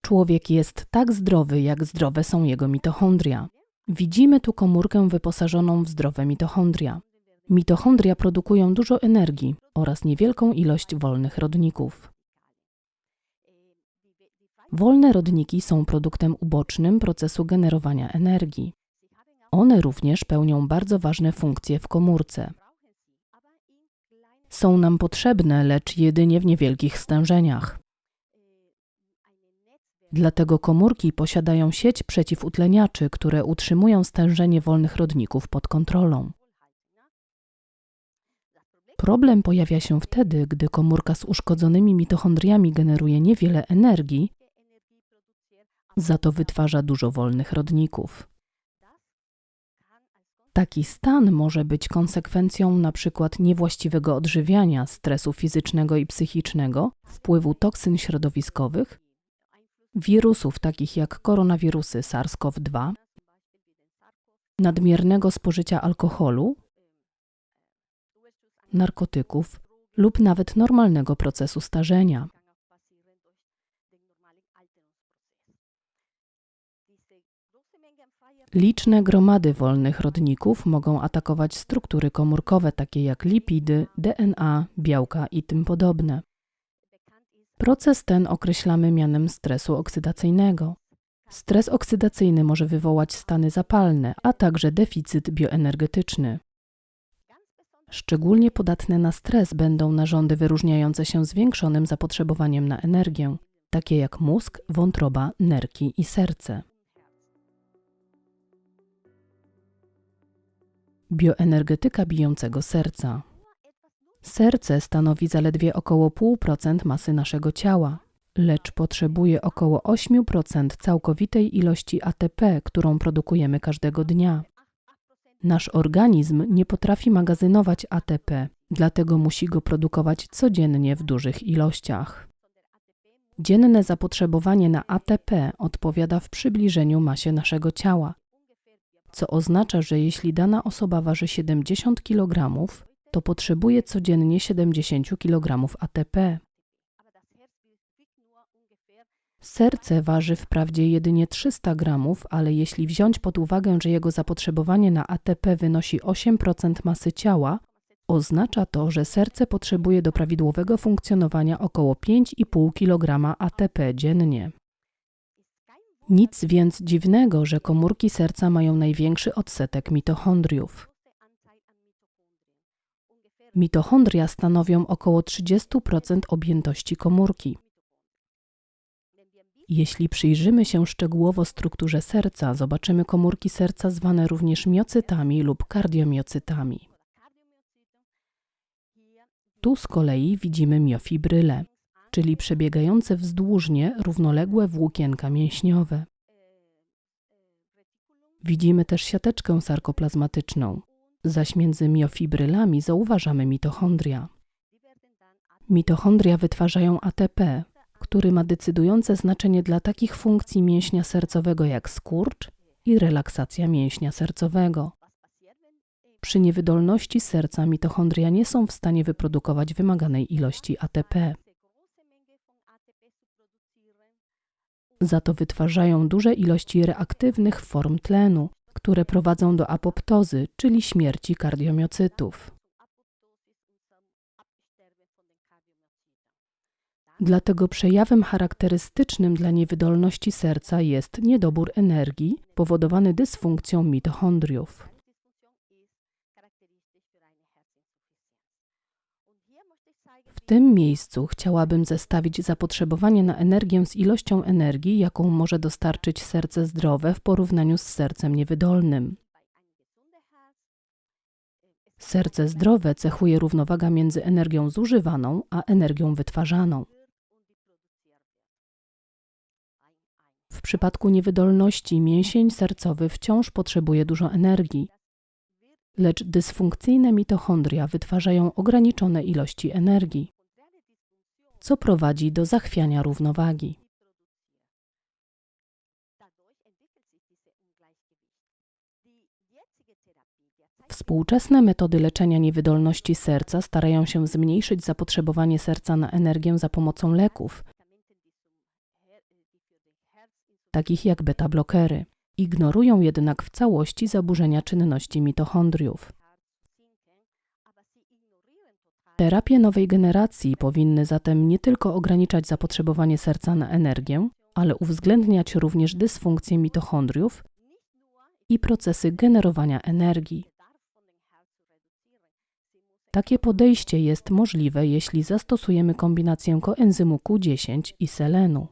Człowiek jest tak zdrowy, jak zdrowe są jego mitochondria. Widzimy tu komórkę wyposażoną w zdrowe mitochondria. Mitochondria produkują dużo energii oraz niewielką ilość wolnych rodników. Wolne rodniki są produktem ubocznym procesu generowania energii. One również pełnią bardzo ważne funkcje w komórce. Są nam potrzebne, lecz jedynie w niewielkich stężeniach. Dlatego komórki posiadają sieć przeciwutleniaczy, które utrzymują stężenie wolnych rodników pod kontrolą. Problem pojawia się wtedy, gdy komórka z uszkodzonymi mitochondriami generuje niewiele energii, za to wytwarza dużo wolnych rodników. Taki stan może być konsekwencją np. niewłaściwego odżywiania, stresu fizycznego i psychicznego, wpływu toksyn środowiskowych, wirusów takich jak koronawirusy SARS-CoV-2, nadmiernego spożycia alkoholu, narkotyków lub nawet normalnego procesu starzenia. Liczne gromady wolnych rodników mogą atakować struktury komórkowe takie jak lipidy, DNA, białka i tym podobne. Proces ten określamy mianem stresu oksydacyjnego. Stres oksydacyjny może wywołać stany zapalne, a także deficyt bioenergetyczny. Szczególnie podatne na stres będą narządy wyróżniające się zwiększonym zapotrzebowaniem na energię, takie jak mózg, wątroba, nerki i serce. Bioenergetyka bijącego serca. Serce stanowi zaledwie około 0,5% masy naszego ciała, lecz potrzebuje około 8% całkowitej ilości ATP, którą produkujemy każdego dnia. Nasz organizm nie potrafi magazynować ATP, dlatego musi go produkować codziennie w dużych ilościach. Dzienne zapotrzebowanie na ATP odpowiada w przybliżeniu masie naszego ciała, co oznacza, że jeśli dana osoba waży 70 kg, to potrzebuje codziennie 70 kg ATP. Serce waży wprawdzie jedynie 300 gramów, ale jeśli wziąć pod uwagę, że jego zapotrzebowanie na ATP wynosi 8% masy ciała, oznacza to, że serce potrzebuje do prawidłowego funkcjonowania około 5,5 kg ATP dziennie. Nic więc dziwnego, że komórki serca mają największy odsetek mitochondriów. Mitochondria stanowią około 30% objętości komórki. Jeśli przyjrzymy się szczegółowo strukturze serca, zobaczymy komórki serca zwane również miocytami lub kardiomiocytami. Tu z kolei widzimy miofibryle, czyli przebiegające wzdłużnie równoległe włókienka mięśniowe. Widzimy też siateczkę sarkoplazmatyczną, zaś między miofibrylami zauważamy mitochondria. Mitochondria wytwarzają ATP, który ma decydujące znaczenie dla takich funkcji mięśnia sercowego jak skurcz i relaksacja mięśnia sercowego. Przy niewydolności serca mitochondria nie są w stanie wyprodukować wymaganej ilości ATP. Za to wytwarzają duże ilości reaktywnych form tlenu, które prowadzą do apoptozy, czyli śmierci kardiomiocytów. Dlatego przejawem charakterystycznym dla niewydolności serca jest niedobór energii powodowany dysfunkcją mitochondriów. Tym miejscu chciałabym zestawić zapotrzebowanie na energię z ilością energii, jaką może dostarczyć serce zdrowe w porównaniu z sercem niewydolnym. Serce zdrowe cechuje równowaga między energią zużywaną a energią wytwarzaną. W przypadku niewydolności mięsień sercowy wciąż potrzebuje dużo energii, lecz dysfunkcyjne mitochondria wytwarzają ograniczone ilości energii, co prowadzi do zachwiania równowagi. Współczesne metody leczenia niewydolności serca starają się zmniejszyć zapotrzebowanie serca na energię za pomocą leków, takich jak beta-blokery. Ignorują jednak w całości zaburzenia czynności mitochondriów. Terapie nowej generacji powinny zatem nie tylko ograniczać zapotrzebowanie serca na energię, ale uwzględniać również dysfunkcję mitochondriów i procesy generowania energii. Takie podejście jest możliwe, jeśli zastosujemy kombinację koenzymu Q10 i selenu.